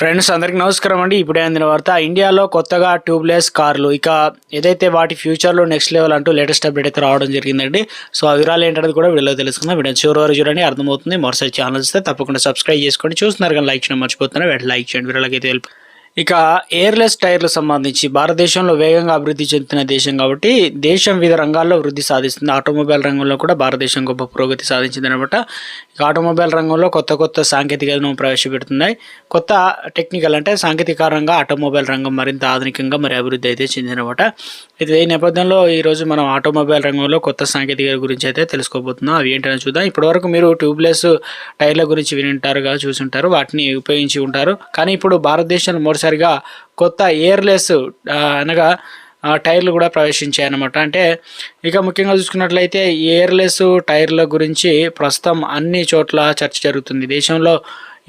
Friends అందరికీ నమస్కారం అండి. ఇప్పుడే అందిన వార్త ఇండియాలో కొత్తగా ట్యూబ్లెస్ కార్లు. ఇక ఏదైతే వాటి ఫ్యూచర్లో నెక్స్ట్ లెవెల్ అంటూ లేటెస్ట్ అప్డేట్ అయితే రావడం జరిగిందండి. సో ఆ వివరాలు ఏంటనేది కూడా వీడియో తెలుసుకుందాం. వీడియో చివరి వరకు చూడండి అర్థమవుతుంది. మరోసారి ఛానల్ ఇస్తే తప్పకుండా సబ్స్క్రైబ్ చేసుకోండి. చూస్తున్నారు కానీ లైక్ చేయడం మర్చిపోతున్నారు. వెంటనే లైక్ చేయండి. వీళ్ళకి అయితే. ఇక ఎయిర్లెస్ టైర్లు సంబంధించి భారతదేశంలో వేగంగా అభివృద్ధి చెందుతున్న దేశం కాబట్టి దేశం వివిధ రంగాల్లో వృద్ధి సాధిస్తుంది. ఆటోమొబైల్ రంగంలో కూడా భారతదేశం గొప్ప పురోగతి సాధించింది అనమాట ఇక ఆటోమొబైల్ రంగంలో కొత్త కొత్త సాంకేతికతను ప్రవేశపెడుతున్నాయి. కొత్త టెక్నికల్ అంటే సాంకేతికంగా ఆటోమొబైల్ రంగం మరింత ఆధునికంగా మరి అభివృద్ధి అయితే చెందినమాట ఇది ఈ నేపథ్యంలో ఈరోజు మనం ఆటోమొబైల్ రంగంలో కొత్త సాంకేతికత గురించి అయితే తెలుసుకోబోతున్నాం. అవి ఏంటని చూద్దాం. ఇప్పటివరకు మీరు ట్యూబ్లెస్ టైర్ల గురించి వినింటారుగా చూసుంటారు. వాటిని ఉపయోగించి ఉంటారు. కానీ ఇప్పుడు భారతదేశంలో మొదటిసారిగా కొత్త ఎయిర్లెస్ అనగా టైర్లు కూడా ప్రవేశించాయన్నమాట. అంటే ఇక ముఖ్యంగా చూసుకున్నట్లయితే ఎయిర్లెస్ టైర్ల గురించి ప్రస్తుతం అన్ని చోట్ల చర్చ జరుగుతుంది. దేశంలో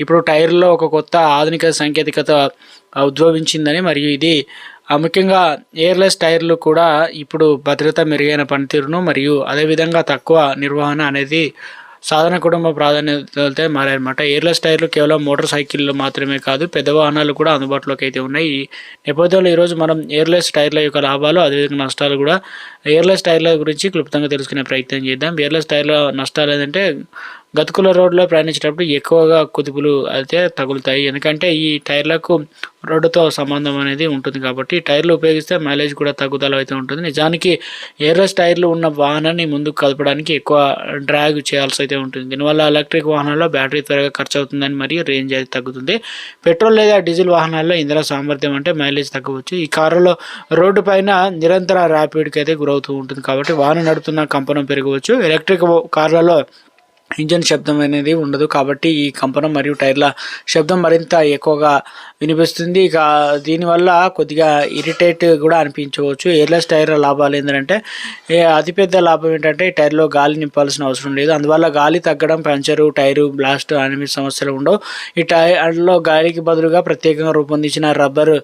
ఇప్పుడు టైర్లో ఒక కొత్త ఆధునిక సాంకేతికత ఉద్భవించిందని మరియు ఇది ముఖ్యంగా ఎయిర్లెస్ టైర్లు కూడా ఇప్పుడు భద్రత మెరుగైన పనితీరును మరియు అదేవిధంగా తక్కువ నిర్వహణ అనేది సాధారణ కుటుంబ ప్రాధాన్యతలతో మారాయన్నమాట. ఎయిర్లెస్ టైర్లు కేవలం మోటార్ సైకిళ్ళు మాత్రమే కాదు పెద్ద వాహనాలు కూడా అందుబాటులోకి అయితే ఉన్నాయి. ఈ నేపథ్యంలో ఈరోజు మనం ఎయిర్లెస్ టైర్ల యొక్క లాభాలు అదేవిధంగా నష్టాలు కూడా ఎయిర్లెస్ టైర్ల గురించి క్లుప్తంగా తెలుసుకునే ప్రయత్నం చేద్దాం. ఎయిర్లెస్ టైర్ల నష్టాలు ఏంటంటే గతుకుల రోడ్లో ప్రయాణించేటప్పుడు ఎక్కువగా కుదుపులు అయితే తగులుతాయి. ఎందుకంటే ఈ టైర్లకు రోడ్డుతో సంబంధం అనేది ఉంటుంది కాబట్టి ఈ టైర్లు ఉపయోగిస్తే మైలేజ్ కూడా తగ్గుదల అయితే ఉంటుంది. నిజానికి ఎయిర్లెస్ టైర్లు ఉన్న వాహనాన్ని ముందుకు కదపడానికి ఎక్కువ డ్రాగ్ చేయాల్సి అయితే ఉంటుంది. దీనివల్ల ఎలక్ట్రిక్ వాహనాల్లో బ్యాటరీ త్వరగా ఖర్చు అవుతుందని మరియు రేంజ్ అయితే తగ్గుతుంది. పెట్రోల్ లేదా డీజిల్ వాహనాల్లో ఇంధన సామర్థ్యం అంటే మైలేజ్ తగ్గవచ్చు. ఈ కారులో రోడ్డు పైన నిరంతర ర్యాపిడ్కి అయితే గురవుతూ ఉంటుంది కాబట్టి వాహనం నడుపుతున్న కంపనం పెరగవచ్చు. ఎలక్ట్రిక్ కార్లలో ఇంజన్ శబ్దం అనేది ఉండదు కాబట్టి ఈ కంపనం మరియు టైర్ల శబ్దం మరింత ఎక్కువగా వినిపిస్తుంది. ఇక దీనివల్ల కొద్దిగా ఇరిటేట్ కూడా అనిపించవచ్చు. ఎయిర్లెస్ టైర్ లాభాలు ఏంటంటే అతిపెద్ద లాభం ఏంటంటే టైర్లో గాలి నింపాల్సిన అవసరం లేదు. అందువల్ల గాలి తగ్గడం పంచరు టైరు బ్లాస్ట్ అనే సమస్యలు ఉండవు. ఈ టైర్లో గాలికి బదులుగా ప్రత్యేకంగా రూపొందించిన రబ్బర్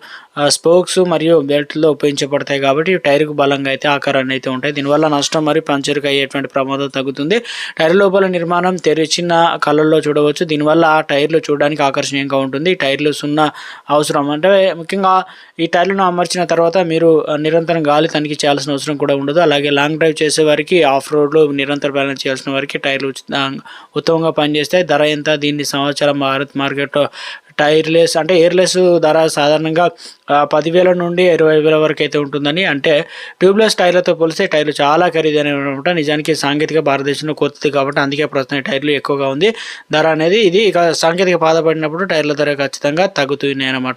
స్పోక్స్ మరియు బెల్ట్లో ఉపయోగించబడతాయి కాబట్టి ఈ టైర్కు బలంగా అయితే ఆకారాన్ని అయితే ఉంటాయి. దీనివల్ల నష్టం మరియు పంచర్కి అయ్యేటువంటి ప్రమాదం తగ్గుతుంది. టైర్ లోపల నిర్మాణం మనం తెరిచిన కళ్ళల్లో చూడవచ్చు. దీనివల్ల ఆ టైర్లు చూడడానికి ఆకర్షణీయంగా ఉంటుంది. ఈ టైర్లు సున్నా అవసరం. అంటే ముఖ్యంగా ఈ టైర్లను అమర్చిన తర్వాత మీరు నిరంతరం గాలి తనిఖీ చేయాల్సిన అవసరం కూడా ఉండదు. అలాగే లాంగ్ డ్రైవ్ చేసే వారికి ఆఫ్ రోడ్లో నిరంతర ప్రయాణం చేయాల్సిన వారికి టైర్లు ఉచిత- ఉత్తమంగా పనిచేస్తాయి. ధర ఎంత? దీన్ని సంవత్సరం భారత్ మార్కెట్లో టైర్లెస్ అంటే ఎయిర్లెస్ ధర సాధారణంగా పదివేల నుండి ఇరవై వేల వరకు అయితే ఉంటుందని. అంటే ట్యూబ్లెస్ టైర్లతో పోలిస్తే టైర్లు చాలా ఖరీదైనవి అనమాట. నిజానికి సాంకేతిక భారతదేశంలో కొత్తది కాబట్టి అందుకే ప్రస్తుతం టైర్లు ఎక్కువగా ఉంది. ధర అనేది ఇది ఇక సాంకేతిక బాధపడినప్పుడు టైర్ల ధర ఖచ్చితంగా తగ్గుతున్నాయి అనమాట